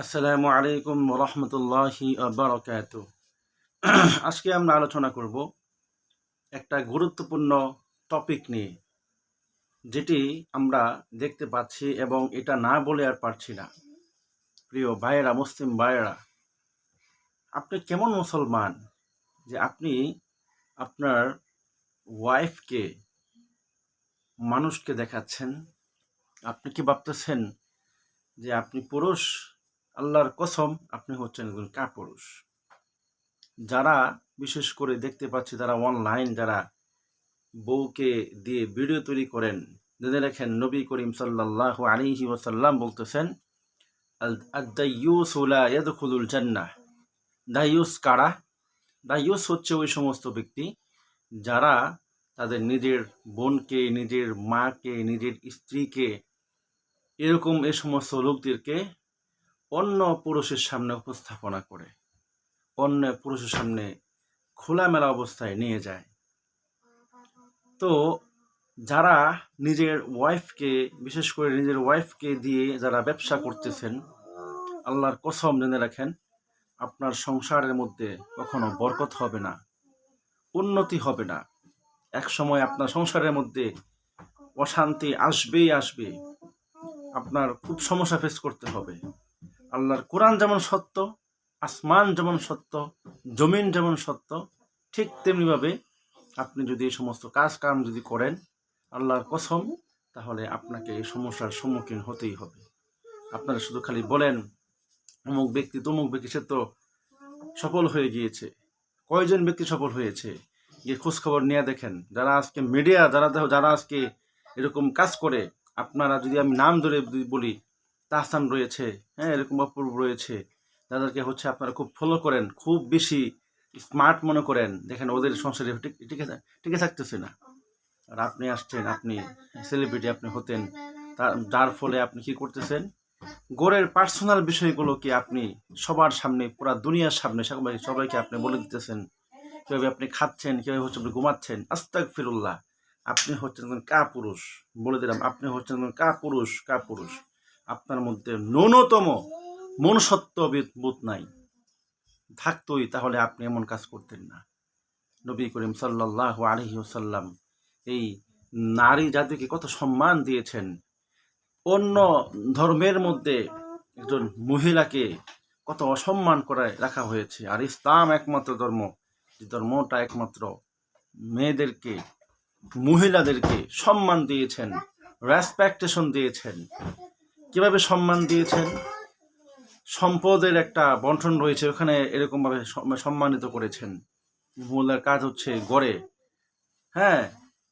আসসালামু আলাইকুম রহমতুল্লাহি বারকাত আজকে আমরা আলোচনা করব একটা গুরুত্বপূর্ণ টপিক নিয়ে, যেটি আমরা দেখতে পাচ্ছি এবং এটা না বলে আর পারছি না। প্রিয় ভাইয়েরা, মুসলিম ভাইয়েরা, আপনি কেমন মুসলমান যে আপনি আপনার ওয়াইফকে মানুষকে দেখাচ্ছেন? আপনি কি ভাবতেছেন যে আপনি পুরুষ, আল্লাহর কসম আপনি হচ্ছেন একজন কাপুরুষ। যারা, বিশেষ করে দেখতে পাচ্ছি তারা অনলাইন যারা বউকে দিয়ে ভিডিও তৈরি করেন, জেনে রাখেন নবী করিম সাল্লাহ আলিহি ওসাল্লাম বলতেছেন দাইউস কারা? দাইউস হচ্ছে ওই সমস্ত ব্যক্তি যারা তাদের নিজের বোনকে, নিজের মাকে, নিজের স্ত্রীকে এরকম এ সমস্ত লোকদেরকে অন্য পুরুষের সামনে উপস্থাপনা করে, অন্য পুরুষের সামনে খোলামেলা অবস্থায় নিয়ে যায়। তো যারা নিজের ওয়াইফকে বিশেষ করে নিজের ওয়াইফকে দিয়ে যারা ব্যবসা করতেছেন, আল্লাহর কসম জেনে রাখেন, আপনার সংসারের মধ্যে কখনো বরকত হবে না, উন্নতি হবে না। এক সময় আপনার সংসারের মধ্যে অশান্তি আসবেই আসবে। আপনার খুব সমস্যা ফেস করতে হবে। আল্লাহর কোরআন যেমন সত্য, আসমান যেমন সত্য, জমিন যেমন সত্য, ঠিক তেমনিভাবে আপনি যদি এই সমস্ত কাজ কাম যদি করেন, আল্লাহর কসম, তাহলে আপনাকে এই সমস্যার সম্মুখীন হতেই হবে। আপনারা শুধু খালি বলেন, অমুক ব্যক্তি তমুক ব্যক্তি, সে তো সফল হয়ে গিয়েছে। কয়জন ব্যক্তি সফল হয়েছে? গিয়ে খোঁজখবর নিয়ে দেখেন, যারা আজকে মিডিয়া যারা যারা আজকে এরকম কাজ করে আপনারা যদি আমি নাম ধরে বলি, তাহসান রয়েছে হ্যাঁ এরকম অপূর্ব রয়েছে, তাদেরকে হচ্ছে আপনারা খুব ফলো করেন, খুব বেশি স্মার্ট মনে করেন। দেখেন, ওদের সংসারে টিকে টিকে থাকতেছে না। আর আপনি আসছেন, আপনি সেলিব্রিটি আপনি হতেন, তার, যার ফলে আপনি কি করতেছেন? গোরের পার্সোনাল বিষয়গুলোকে আপনি সবার সামনে, পুরা দুনিয়ার সামনে সবাই, সবাইকে আপনি বলে দিতেছেন। কীভাবে আপনি খাচ্ছেন, কীভাবে হচ্ছে আপনি ঘুমাচ্ছেন আস্তাক ফিরুল্লাহ আপনি হচ্ছেন একজন কা পুরুষ বলে দিলাম, আপনি হচ্ছেন একজন কা পুরুষ আপনার মধ্যে ন্যূনতম মনুষ্যত্ব বোধ নাই। থাকতোই তাহলে আপনি এমন কাজ করতেন না। নবী করিম সাল্লাহ আলহি সাল্লাম এই নারী জাতিকে কত সম্মান দিয়েছেন। অন্য ধর্মের মধ্যে একজন মহিলাকে কত অসম্মান করে রাখা হয়েছে। আর ইসলাম একমাত্র ধর্ম। যে ধর্মটা একমাত্র মেয়েদেরকে মহিলাদেরকে সম্মান দিয়েছেন রেসপেক্টেশন দিয়েছেন। কীভাবে সম্মান দিয়েছেন? সম্পদের একটা বন্টন রয়েছে, ওখানে এরকমভাবে সম্মানিত করেছেন। মহিলার কাজ হচ্ছে গড়ে। হ্যাঁ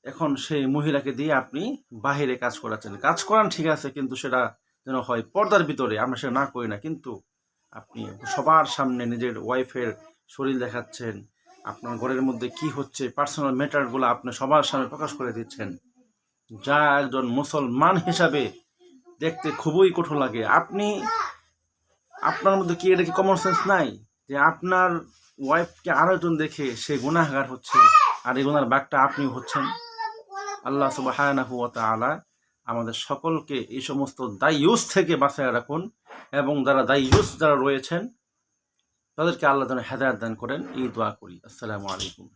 এখন সেই মহিলাকে দিয়ে আপনি বাহিরে কাজ করাচ্ছেন। কাজ করান ঠিক আছে, কিন্তু সেটা যেন হয় পর্দার ভিতরে, আমরা সেটা না করি না, কিন্তু আপনি সবার সামনে নিজের ওয়াইফের শরীর দেখাচ্ছেন আপনার ঘরের মধ্যে কি হচ্ছে পার্সোনাল ম্যাটারগুলো আপনি সবার সামনে প্রকাশ করে দিচ্ছেন। যা একজন মুসলমান হিসাবে দেখতে খুবই কঠোর লাগে। আপনি, আপনার মধ্যে কি এটা কি কমন সেন্স নাই? যে আপনার ওয়াইফকে আরও একজন দেখে সে গুণাহার হচ্ছে আর এই গুনার বাঘটা আপনি হচ্ছেন। আল্লাহ সুবাহ আলা আমাদের সকলকে এই সমস্ত দায়ুস থেকে বাঁচায় রাখুন এবং যারা দায়ুস যারা রয়েছেন তাদেরকে আল্লাহ যেন হেদায়ত দান করেন এই দোয়া করি। আসসালামু আলাইকুম।